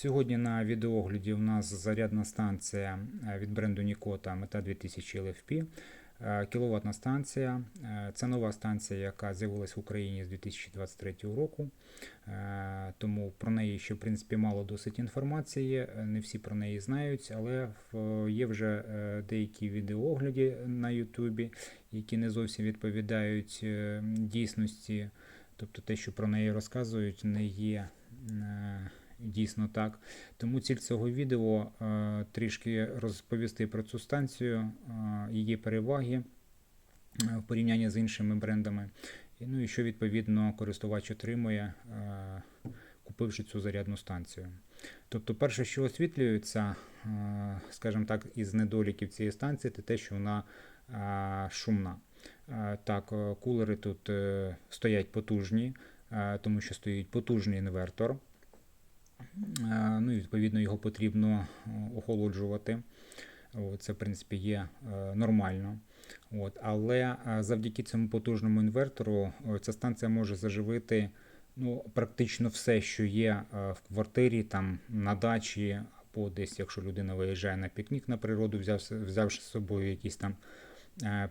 Сьогодні на відеогляді у нас зарядна станція е, від бренду Nikoта Meta 2000 LFP. Е, Кіловатна станція. Е, Це нова станція, яка з'явилась в Україні з 2023 року. Тому про неї ще в принципі мало досить інформації. Не всі про неї знають, але є вже деякі відеоогляди на Ютубі, які не зовсім відповідають дійсності. Тобто те, що про неї розказують, не є дійсно так. Тому ціль цього відео е, трішки розповісти про цю станцію, е, її переваги е, в порівнянні з іншими брендами. Ну і що відповідно користувач отримує, купивши цю зарядну станцію. Тобто, перше, що освітлюється, скажімо так, із недоліків цієї станції, це те, що вона шумна. Так, кулери тут стоять потужні, тому що стоїть потужний інвертор. Е, Ну і відповідно його потрібно е, охолоджувати. Це, в принципі, є е, нормально. От, але завдяки цьому потужному інвертору ця станція може заживити ну, практично все, що є в квартирі, там, на дачі, або десь, якщо людина виїжджає на пікнік на природу, взявши, взявши з собою якісь там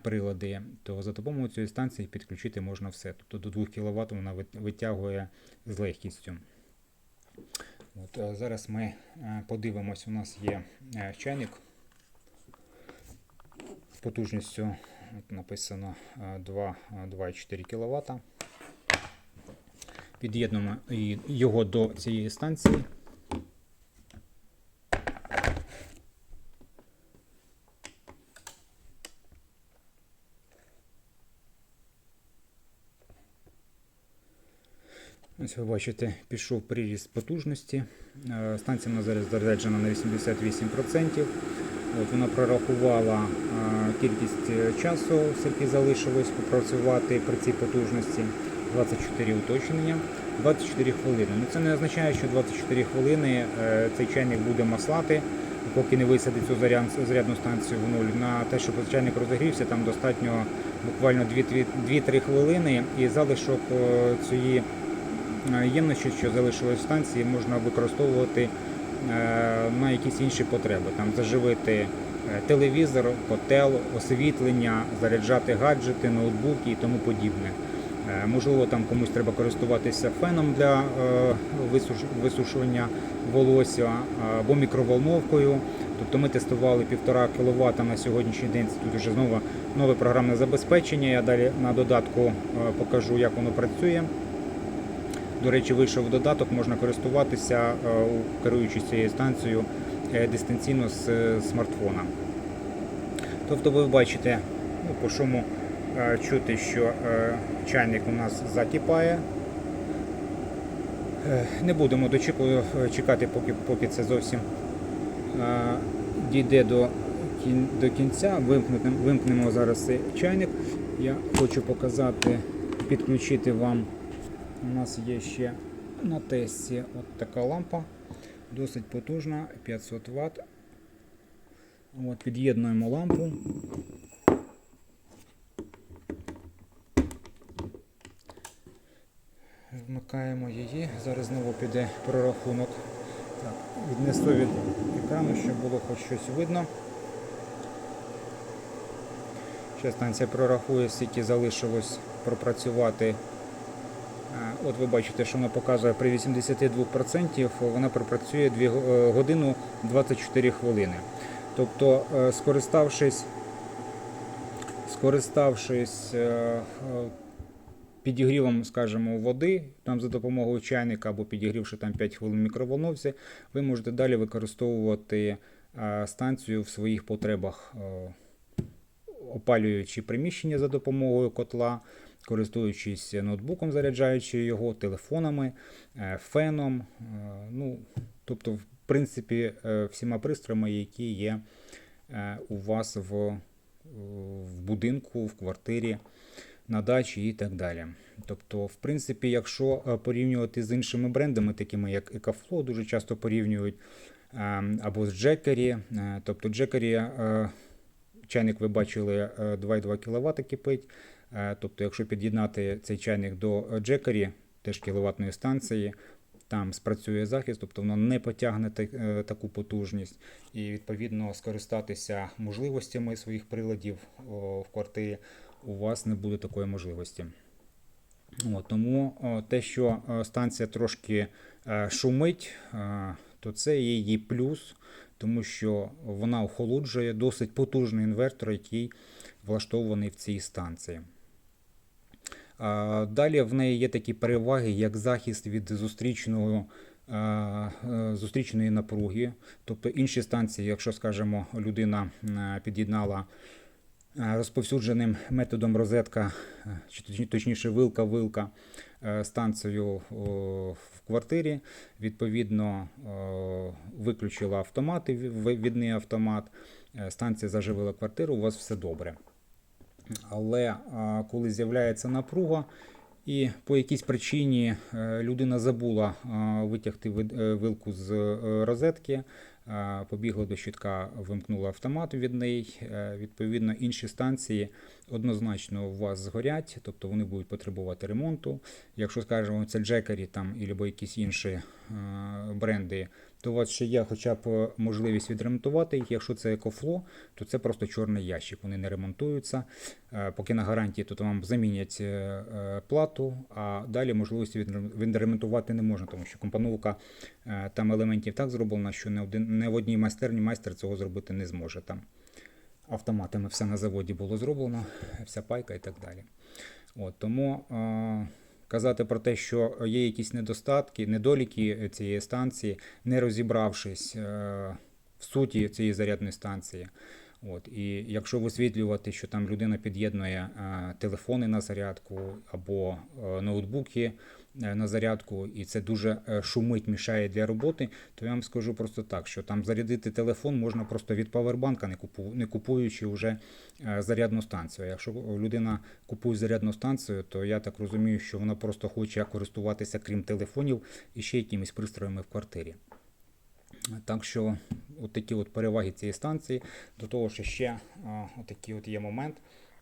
прилади, то за допомогою цієї станції підключити можна все. Тобто до 2 кВт вона витягує з легкістю. От, е, зараз ми е, подивимось, у нас є е, чайник з потужністю от написано е, 2, е, 2,4 кВт. Під'єднуємо його до цієї станції. Ось ви бачите, пішов приріст потужності. Е, Станція нас зараз заряджена на 88%. От вона прорахувала е, кількість е, часу, скільки залишилось попрацювати при цій потужності. 24 уточнення, 24 хвилини. Ну це не означає, що 24 хвилини цей чайник буде маслати, поки не висадить цю зарядну станцію в нуль. На те, щоб чайник розігрівся, там достатньо буквально 2-3 хвилини і залишок цієї ємності, що залишилось в станції, можна використовувати е, на якісь інші потреби. Там заживити е, телевізор, котел, освітлення, заряджати гаджети, ноутбуки і тому подібне. Е, Можливо, там комусь треба користуватися феном для е, висушування волосся е, або мікроволновкою. Тобто ми тестували 1,5 кВт на сьогоднішній день. Тут вже знову нове програмне забезпечення. Я далі на додатку е, покажу, як воно працює. До речі, вийшов додаток, можна користуватися, е, керуючись цією станцією е, дистанційно з е, смартфона. Тобто ви бачите, ну, по шуму чути, що чайник у нас закипає. Не будемо чекати, поки, поки це зовсім дійде до, до кінця. Вимкнемо зараз цей чайник. Я хочу показати, підключити вам. У нас є ще на тесті от така лампа, досить потужна, 500 Вт. От, під'єднуємо лампу. Вмикаємо її. Зараз знову піде прорахунок. Так, віднесу від екрану, щоб було хоч щось видно. Ще станція прорахує, скільки залишилось пропрацювати. Е, От ви бачите, що вона показує при 82%, вона пропрацює 2 годину 24 хвилини. Тобто, е, скориставшись, скориставшись е, е, підігрівом, скажімо, води, там за допомогою чайника або підігрівши там 5 хвилин мікроволновці, ви можете далі використовувати е, станцію в своїх потребах, е, опалюючи приміщення за допомогою котла, користуючись ноутбуком, заряджаючи його, телефонами, е, феном. е, Ну, тобто, в принципі, е, всіма пристроями, які є у вас в, в будинку, в квартирі, на дачі і так далі. Тобто, в принципі, якщо порівнювати з іншими брендами, такими як EcoFlow, дуже часто порівнюють е, або з е, Тобто е, чайник ви бачили е, 2,2 кВт кипить. Е, Тобто, якщо під'єднати цей чайник до Jackery, теж кіловатної станції, там спрацює захист, тобто воно не потягне е, таку потужність, і відповідно скористатися можливостями своїх приладів в квартирі у вас не буде такої можливості. От, тому те, що е, станція трошки е, шумить, е, то це її плюс, тому що вона охолоджує досить потужний інвертор, який влаштований в цій станції. Далі в неї є такі переваги, як захист від зустрічного, е, зустрічної напруги. Тобто інші станції, якщо, скажімо, людина е, під'єднала розповсюдженим методом розетка, е, чи точніше вилка-вилка е, станцію в квартирі, відповідно виключила автомат, і відний автомат, е, станція заживила квартиру, у вас все добре. Але коли з'являється напруга, і по якійсь причині е, людина забула витягти е, вилку з е, розетки, побігла до щитка, вимкнула автомат від неї. е, Відповідно, інші станції однозначно у вас згорять, тобто вони будуть потребувати ремонту. Якщо скажемо, це Джекері там або якісь інші е, бренди, то у вас ще є хоча б можливість відремонтувати їх. Якщо це екофло, то це просто чорний ящик. Вони не ремонтуються. Е, Поки на гарантії, то вам замінять е, е, плату, а далі можливості відремонтувати не можна, тому що компоновка е, там елементів так зроблена, що не, один, не в одній майстерні майстер цього зробити не зможе. Там автоматами все на заводі було зроблено, вся пайка і так далі. От, тому е, казати про те, що є якісь недостатки, недоліки цієї станції, не розібравшись е, в суті цієї зарядної станції. От, і якщо висвітлювати, що там людина під'єднує е, телефони на зарядку або е, ноутбуки на зарядку, і це дуже е, шумить, мішає для роботи, то я вам скажу просто так, що там зарядити телефон можна просто від павербанка, не, купу, не купуючи вже е, зарядну станцію. Якщо людина купує зарядну станцію, то я так розумію, що вона просто хоче користуватися, крім телефонів, і ще якимись пристроями в квартирі. Так що от такі от переваги цієї станції. До того, що ще а, от такий от є момент.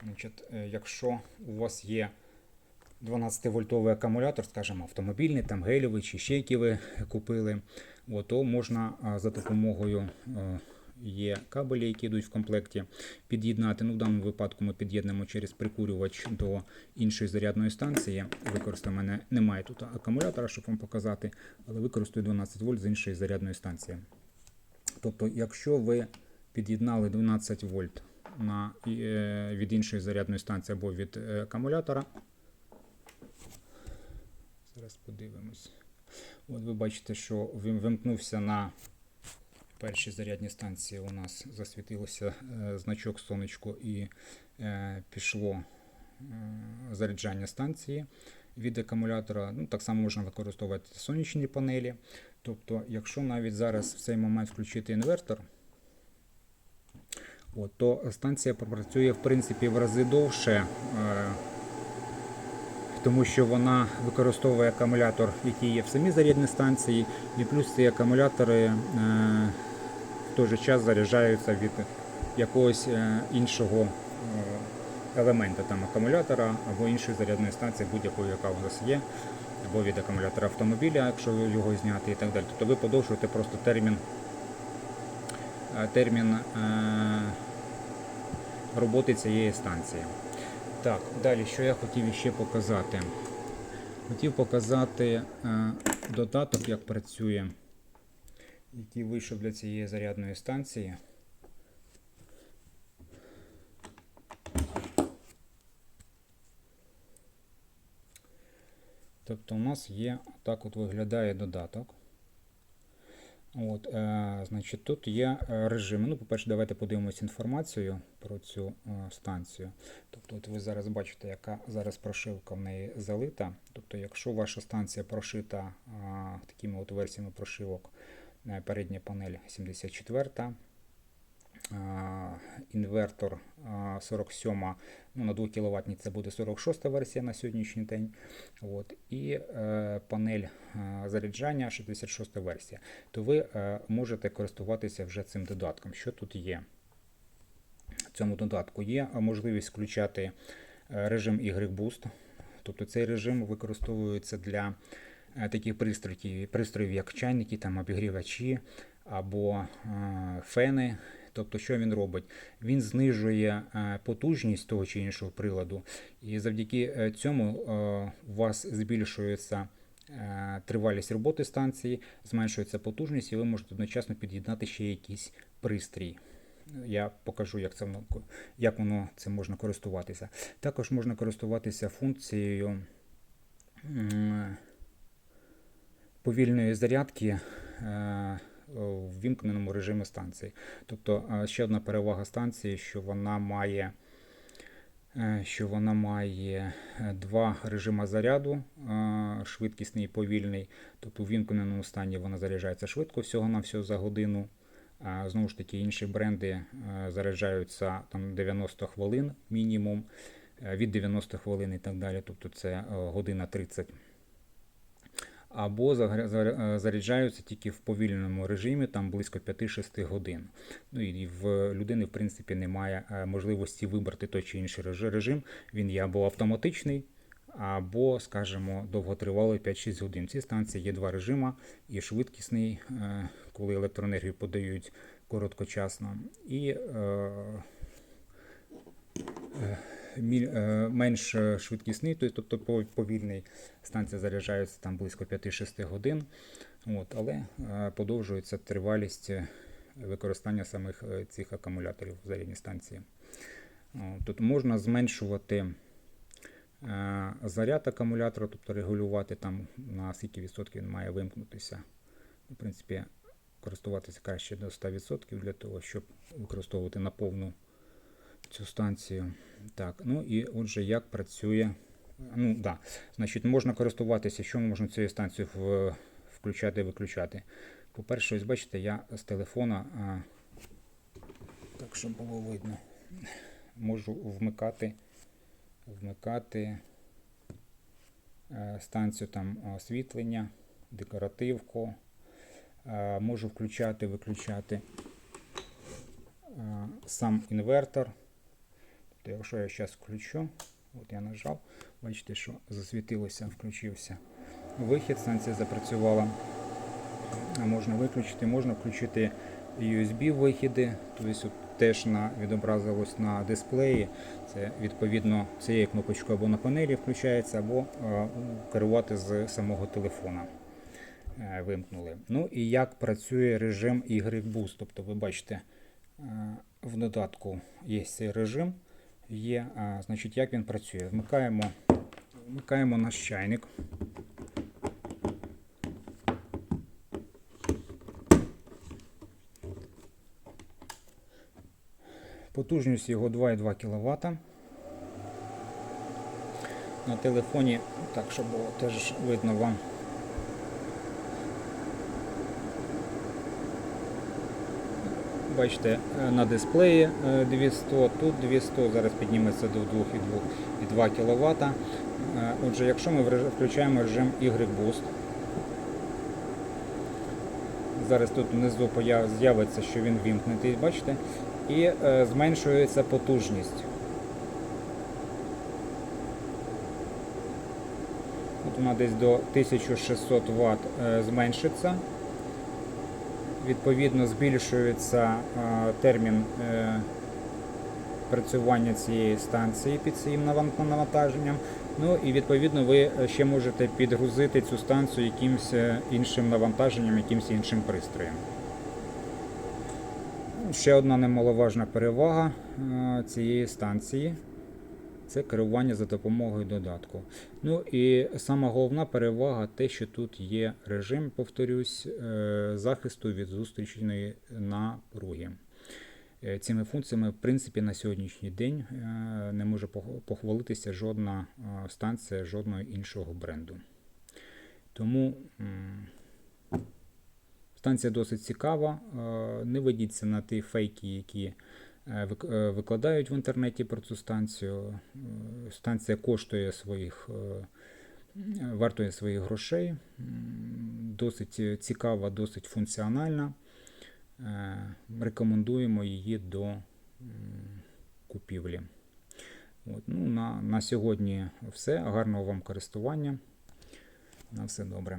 Значить, е, якщо у вас є 12-вольтовий акумулятор, скажімо, автомобільний, там гелєвий чи ще який ви купили, то можна за допомогою е, є кабелі, які йдуть в комплекті, під'єднати. Ну, в даному випадку ми під'єднуємо через прикурювач до іншої зарядної станції. Використаю, мене немає тут акумулятора, щоб вам показати, але використаю 12 вольт з іншої зарядної станції. Тобто, якщо ви під'єднали 12 вольт на, е, від іншої зарядної станції або від е, акумулятора, зараз подивимось. От ви бачите, що вим- вимкнувся на першій зарядній станції у нас засвітилося е, значок сонечко і е, пішло е, заряджання станції від акумулятора. Ну, так само можна використовувати сонячні панелі. Тобто, якщо навіть зараз в цей момент включити інвертор, от, то станція пропрацює в принципі в рази довше, тому що вона використовує акумулятор, який є в самій зарядній станції, і плюс ці акумулятори е, в той же час заряджаються від якогось е, іншого е, елемента, там акумулятора або іншої зарядної станції, будь-якої, яка у нас є, або від акумулятора автомобіля, якщо його зняти і так далі. Тобто ви подовжуєте просто термін, термін роботи цієї станції. Так, далі, що я хотів ще показати? Хотів показати е, додаток, як працює, який вийшов для цієї зарядної станції. Тобто у нас є так от виглядає додаток. От, е, значить, тут є е, режими. Ну, по-перше, давайте подивимось інформацію про цю е, станцію. Тобто, от ви зараз бачите, яка зараз прошивка в неї залита. Тобто, якщо ваша станція прошита е, такими от версіями прошивок, е, передня панель 74, е, інвертор е, 47 ну, на 2 кВт це буде 46 версія на сьогоднішній день. От, і е, панель е, заряджання 66 версія, то ви е, можете користуватися вже цим додатком. Що тут є? В цьому додатку є можливість включати е, режим Y Boost. Тобто цей режим використовується для е, таких пристроїв, пристроїв, як чайники, там, обігрівачі або фени. Тобто, що він робить? Він знижує е, потужність того чи іншого приладу, і завдяки е, цьому е, у вас збільшується тривалість роботи станції, зменшується потужність, і ви можете одночасно під'єднати ще якийсь пристрій. Я покажу, як це як воно цим можна користуватися. Також можна користуватися функцією повільної зарядки в вімкненому режимі станції. Тобто е, ще одна перевага станції, що вона має, е, що вона має е, два режими заряду, е, швидкісний і повільний. Тобто в вімкненому стані вона заряджається швидко, всього на всього за годину. Знову ж таки, інші бренди е, заряджаються там 90 хвилин мінімум, е, від 90 хвилин і так далі. Тобто це е, година 30. Або е, заряджаються тільки в повільному режимі, там близько 5-6 годин. Ну і в людини, в принципі, немає е, можливості вибрати той чи інший режим. Він є або автоматичний, або, скажімо, довготривалий 5-6 годин. В цій станції є два режими: і швидкісний, е, коли електроенергію подають короткочасно, і менш е, швидкісний, тобто повільний. Станція заряджається там близько 5-6 годин, от, але е, подовжується тривалість е, використання самих е, цих акумуляторів в зарядній станції. Тут можна зменшувати е, заряд акумулятора, тобто регулювати там на скільки відсотків він має вимкнутися. В принципі, користуватися краще до 100% для того, щоб використовувати на повну цю станцію. Так, ну і отже, як працює. Ну, да. Значить, можна користуватися, що можна цією станцією в- включати і виключати. По-перше, ось бачите, я з телефона, а, так щоб було видно, можу вмикати, вмикати е, станцію там освітлення, декоративку. Е, Можу включати, виключати е, сам інвертор. Якщо я зараз включу, от я нажав, бачите, що засвітилося, включився вихід, станція запрацювала. Можна виключити, можна включити USB вихіди, тобто теж на, відобразилось на дисплеї. Це відповідно цією кнопочкою або на панелі включається, або е, керувати з самого телефона. Е, Вимкнули. Ну і як працює режим Y-Boost. Тобто, ви бачите, е, в додатку є цей режим. Є, а, значить, як він працює. Вмикаємо, вмикаємо наш чайник. Потужність його 2,2 кВт. На телефоні, так, щоб було теж видно вам. Бачите, е, на дисплеї е, 200, тут 200, зараз підніметься до 2,2 кВт. Отже, якщо ми включаємо режим Y-Boost, зараз тут внизу з'явиться, що він вімкнутий, бачите, і е, зменшується потужність. От вона десь до 1600 Вт е, зменшиться. Відповідно, збільшується е, термін е, працювання цієї станції під цим навантаженням. Ну і відповідно ви ще можете підгрузити цю станцію якимось е, іншим навантаженням, якимось іншим пристроєм. Ще одна немаловажна перевага цієї станції це керування за допомогою додатку. Ну і сама головна перевага те, що тут є режим, повторюсь, е, захисту від зустрічної напруги. Е, Цими функціями, в принципі, на сьогоднішній день е, не може похвалитися жодна станція жодного іншого бренду. Тому станція досить цікава. Не ведіться на ті фейки, які викладають в інтернеті про цю станцію. Е, Станція коштує своїх, е, вартує своїх грошей. Досить цікава, досить функціональна. Е, Рекомендуємо її до купівлі. От, ну, на, на сьогодні все. Гарного вам користування. На все добре.